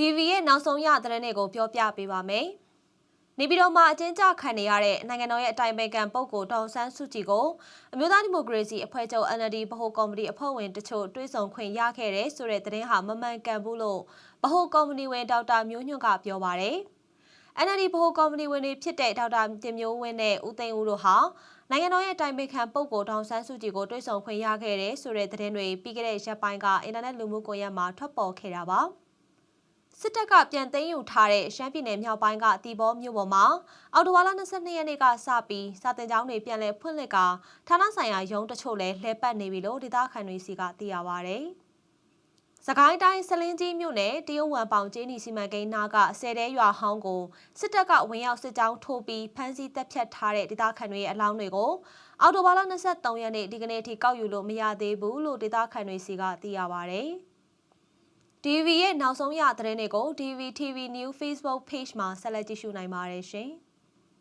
DV ရဲ့နောက်ဆုံးရသတင်းတွေကိုပြောပြပေးပါမယ်။နေပြည်တော်မှာအကျဉ်းချခံနေရတဲ့နိုင်ငံတော်ရဲ့အတိုင်ပင်ခံပုဂ္ဂိုလ်ဒေါအောင်ဆန်းစုကြည်ကိုအမျိုးသားဒီမိုကရေစီအဖွဲ့ချုပ် NLD ဗဟိုကော်မတီအဖွဲ့ဝင်တချို့တွဲဆောင်ခွင့်ရခဲ့တဲ့ဆိုတဲ့သတင်းဟာမမှန်ကန်ဘူးလို့ဗဟိုကော်မတီဝင်ဒေါက်တာမျိုးညွန့်ကပြောပါရယ်။ NLD ဗဟိုကော်မတီဝင်တွေဖြစ်တဲ့ဒေါက်တာတင်မျိုးဝင်းနဲ့ဦးသိန်းဦးတို့ဟာနိုင်ငံတော်ရဲ့တိုင်ပင်ခံပုဂ္ဂိုလ်ဒေါအောင်ဆန်းစုကြည်ကိုတွေ့ဆုံခွင့်ရခဲ့တဲ့ဆိုတဲ့သတင်းတွေပြီးခဲ့တဲ့ရက်ပိုင်းကအင်တာနက်လူမှုကွန်ရက်မှာထွက်ပေါ်ခဲ့တာပါ။ စစ်တပ်ကပြန်သိမ်းယူထားတဲ့ရှမ်းပြည်နယ်မြောက်ပိုင်းကတီဘောမြို့ပေါ်မှာအော်တိုဝါလာ22ရက်နေ့ကစပြီးစာတင်ကျောင်းတွေပြန်လည်ဖွင့်လှစ်ကာဌာနဆိုင်ရာရုံးတချို့လည်းလှည့်ပတ်နေပြီလို့ဒေသခံတွေစီကသိရပါဗျ။စကိုင်းတိုင်းစလင်းကြီးမြို့နယ်တရုတ်ဝမ်ပေါင်ကျေးနီစီမံကိန်းနာကဆယ်တဲရွာဟောင်းကိုစစ်တပ်ကဝင်ရောက်စစ်ကြောင်းထိုးပြီးဖမ်းဆီးတပ်ဖြတ်ထားတဲ့ဒေသခံတွေရဲ့အလောင်းတွေကိုအော်တိုဘာလ23ရက်နေ့ဒီကနေ့ထိကောက်ယူလို့မရသေးဘူးလို့ဒေသခံတွေစီကသိရပါဗျ။ DV ရဲ့နောက်ဆုံးရသတင်းတွေကို DV TV New Facebook Page မှာဆက်လက်ကြည့်ရှုနိုင်ပါတယ်ရှင်။